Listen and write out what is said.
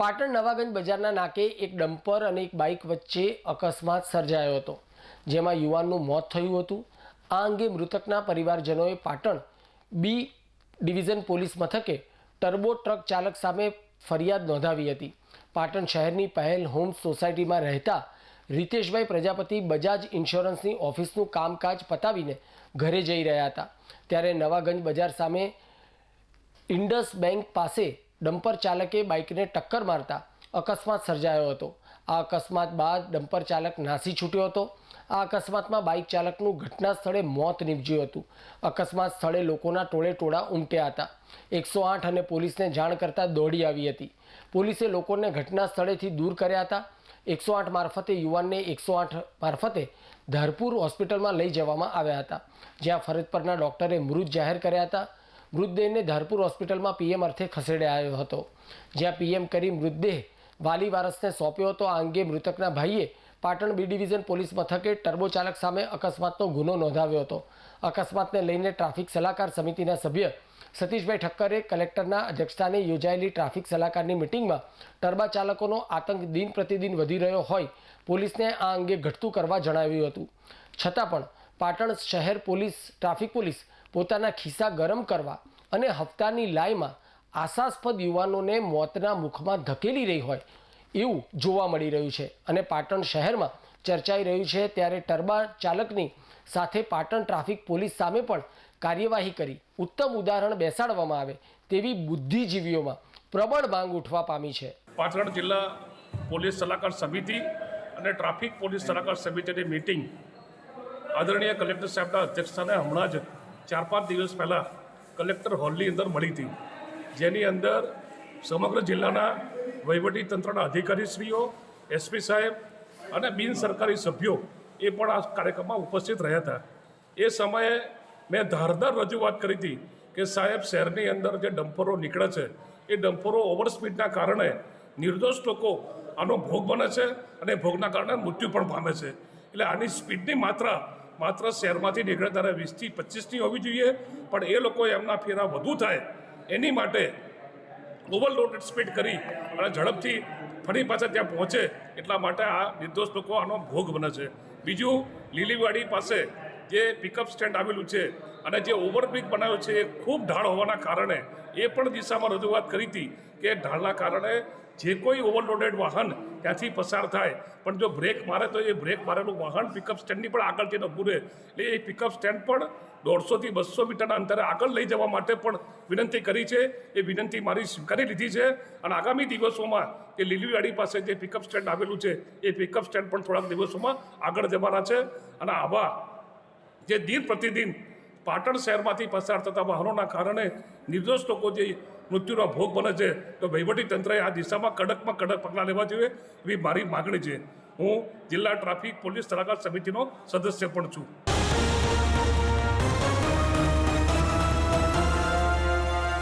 પાટણ નવાગંજ બજારના નાકે એક ડમ્પર અને એક બાઇક વચ્ચે અકસ્માત સર્જાયો હતો, જેમાં યુવાનનું મોત થયું હતું. આ અંગે મૃતકના પરિવારજનોએ પાટણ બી ડિવિઝન પોલીસ મથકે ટર્બો ટ્રક ચાલક સામે ફરિયાદ નોંધાવી હતી. પાટણ શહેરની પહેલ હોમ સોસાયટીમાં રહેતા રીતેશભાઈ પ્રજાપતિ બજાજ ઇન્સ્યોરન્સની ઓફિસનું કામકાજ પતાવીને ઘરે જઈ રહ્યા હતા. ત્યારે નવાગંજ બજાર સામે ઇન્ડસ બેંક પાસે ડમ્પર ચાલકે બાઇકને ટક્કર મારતા અકસ્માત સર્જાયો હતો. આ અકસ્માત બાદ ડમ્પર ચાલક નાસી છૂટ્યો હતો. આ અકસ્માતમાં બાઇક ચાલકનું ઘટના સ્થળે મોત નીપજ્યું હતું. અકસ્માત સ્થળે લોકોના ટોળે ટોળા ઉમટ્યા હતા. એકસો આઠ અને પોલીસને જાણ કરતાં દોડી આવી હતી. પોલીસે લોકોને ઘટના સ્થળેથી દૂર કર્યા હતા. એકસો આઠ મારફતે યુવાનને એકસો આઠ મારફતે ધારપુર હોસ્પિટલમાં લઈ જવામાં આવ્યા હતા. જ્યાં ફરજ પરના ડૉક્ટરે મૃત જાહેર કર્યા હતા. મૃતદેહને ધારપુર હોસ્પિટલમાં પીએમ અર્થે ખસેડાયો હતો. જ્યાં પીએમ કરી મૃતદેહ વાલી વારસને સોંપ્યો હતો. આ અંગે મૃતકના ભાઈએ પાટણ બી ડિવિઝન પોલીસ મથકે ટર્બો ચાલક સામે અકસ્માતનો ગુનો નોંધાવ્યો હતો. અકસ્માતને લઈને ટ્રાફિક સલાહકાર સમિતિના સભ્ય સતીશભાઈ ઠક્કરે કલેક્ટરના અધ્યક્ષસ્થાને યોજાયેલી ટ્રાફિક સલાહકારની મિટિંગમાં ટર્બા ચાલકોનો આતંક દિન પ્રતિદિન વધી રહ્યો હોય પોલીસને આ અંગે ઘટતું કરવા જણાવ્યું હતું. છતાં પણ પાટણ શહેર પોલીસ, ટ્રાફિક પોલીસ પોતાના ખિસ્સા ગરમ કરવા અને હપ્તાની લાઈમાં આશાસ્પદ યુવાનોને મોતના મુખમાં ધકેલી રહી હોય એવું જોવા મળી રહ્યું છે. અને પાટણ શહેરમાં ચર્ચાઈ રહ્યું છે ત્યારે ટર્બા ચાલકની સાથે પાટણ ટ્રાફિક પોલીસ સામે પણ કાર્યવાહી કરી ઉત્તમ ઉદાહરણ બેસાડવામાં આવે તેવી બુદ્ધિજીવીઓમાં પ્રબળ માંગ ઉઠવા પામી છે. પાટણ જિલ્લા પોલીસ સલાહકાર સમિતિ અને ટ્રાફિક પોલીસ સલાહકાર સમિતિની મિટિંગ આદરણીય કલેક્ટર સાહેબના અધ્યક્ષસ્થાને હમણાં જ ચાર પાંચ દિવસ પહેલાં કલેક્ટર હોલની અંદર મળી હતી. જેની અંદર સમગ્ર જિલ્લાના વહીવટી તંત્રના અધિકારીશ્રીઓ, એસપી સાહેબ અને બિન સરકારી સભ્યો એ પણ આ કાર્યક્રમમાં ઉપસ્થિત રહ્યા હતા. એ સમયે મેં ધારદાર રજૂઆત કરી હતી કે સાહેબ, શહેરની અંદર જે ડમ્પરો નીકળે છે, એ ડમ્પરો ઓવર સ્પીડના કારણે નિર્દોષ લોકો આનો ભોગ બને છે અને ભોગના કારણે મૃત્યુ પણ પામે છે. એટલે આની સ્પીડની માત્રા માત્ર શહેરમાંથી નીકળે ત્યારે વીસથી પચીસની હોવી જોઈએ, પણ એ લોકો એમના ફેરા વધુ થાય. એની માટે ઓવરલોડેડ સ્પીડ કરી અને ઝડપથી ફરી પાછા ત્યાં પહોંચે, એટલા માટે આ નિર્દોષ લોકો આનો ભોગ બને છે. બીજું, લીલીવાડી પાસે જે પિકઅપ સ્ટેન્ડ આવેલું છે અને જે ઓવરબ્રિજ બનાવ્યો છે, એ ખૂબ ઢાળ હોવાના કારણે એ પણ દિશામાં રજૂઆત કરી હતી કે ઢાળના કારણે જે કોઈ ઓવરલોડેડ વાહન ત્યાંથી પસાર થાય. પણ જો બ્રેક મારે તો એ બ્રેક મારેલું વાહન પિકઅપ સ્ટેન્ડની પણ આગળ જઈને ઊભું રહે. એટલે એ પિકઅપ સ્ટેન્ડ પણ દોઢસોથી બસો મીટરના અંતરે આગળ લઈ જવા માટે પણ વિનંતી કરી છે. એ વિનંતી મારી સ્વીકારી લીધી છે. અને આગામી દિવસોમાં એ લીલીવાડી પાસે જે પિકઅપ સ્ટેન્ડ આવેલું છે, એ પિકઅપ સ્ટેન્ડ પણ થોડાક દિવસોમાં આગળ જવાના છે. અને આવા જે દિન પ્રતિદિન પાટણ શહેરમાંથી પસાર થતા વાહનોના કારણે નિર્દોષ લોકો જે મૃત્યુનો ભોગ બને છે. તો તંત્રએ આ દિશામાં કડકમાં કડક પગલાં લેવા જોઈએ એવી મારી માગણી છે. હું જિલ્લા ટ્રાફિક પોલીસ સલાહકાર સમિતિનો સદસ્ય પણ છું.